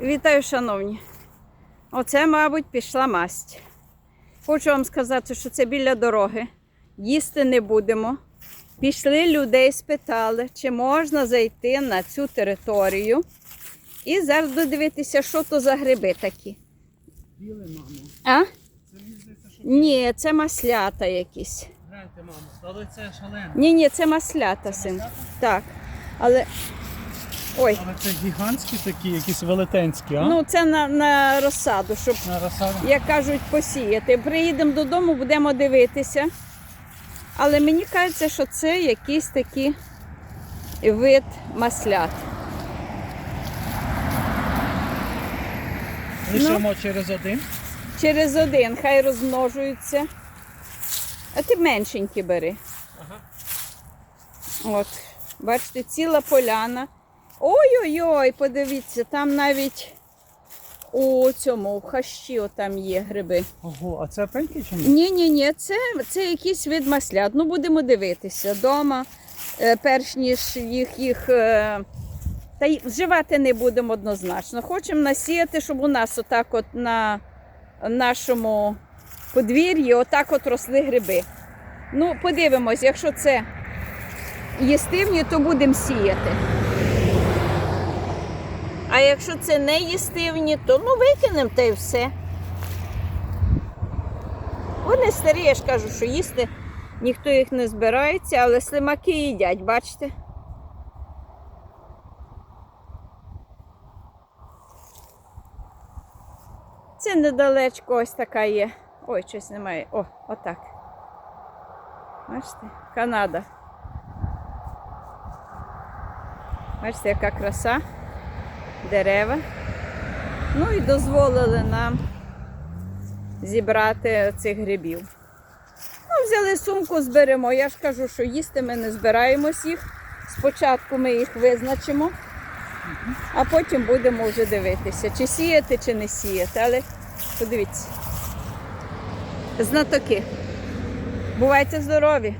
Вітаю, шановні. Оце, мабуть, пішла масть. Хочу вам сказати, що це біля дороги. Їсти не будемо. Пішли людей, спитали, чи можна зайти на цю територію. І зараз додивитися, що то за гриби такі. Біле, мамо. А? Це здається, що Ні, це маслята якісь. гляньте, мамо. Але це шалене. Ні, ні, це маслята, син. маслята? Так. Але. Ой, Але це гігантські такі, якісь велетенські, а? ну це на, на розсаду, щоб На розсаду. як кажуть, посіяти. Приїдемо додому, будемо дивитися. Але мені кажеться, що це якийсь такий вид маслят. Лишимо через один. Через один, хай розмножуються. А ти меншенькі бери. Ага. От, бачите, ціла поляна. Ой-ой-ой, подивіться, там навіть у цьому, у хащі там є гриби. Ого, а це опеньки чи ні? Ні, ні, ні, це, це якийсь вид маслят. Ну, будемо дивитися вдома, е, перш ніж їх, їх е, та й вживати не будемо однозначно. Хочемо насіяти, щоб у нас отак от на нашому подвір'ї отак от росли гриби. Ну, подивимось, якщо це їстивні, то будемо сіяти. А якщо це не їстивні, то ну викинемо та й все. Вони старі, я ж кажу, що їсти ніхто їх не збирається, але слимаки їдять, бачите? Це недалечко ось така є. Ой, щось немає. О, отак. Бачите? Канада. Бачите, яка краса, дерева. Ну і дозволили нам зібрати цих грибів. Ну, взяли сумку, зберемо. Я ж кажу, що їсти ми не збираємось їх. Спочатку ми їх визначимо, а потім будемо вже дивитися, чи сіяти, чи не сіяти. Але подивіться. Знатоки. Бувайте здорові!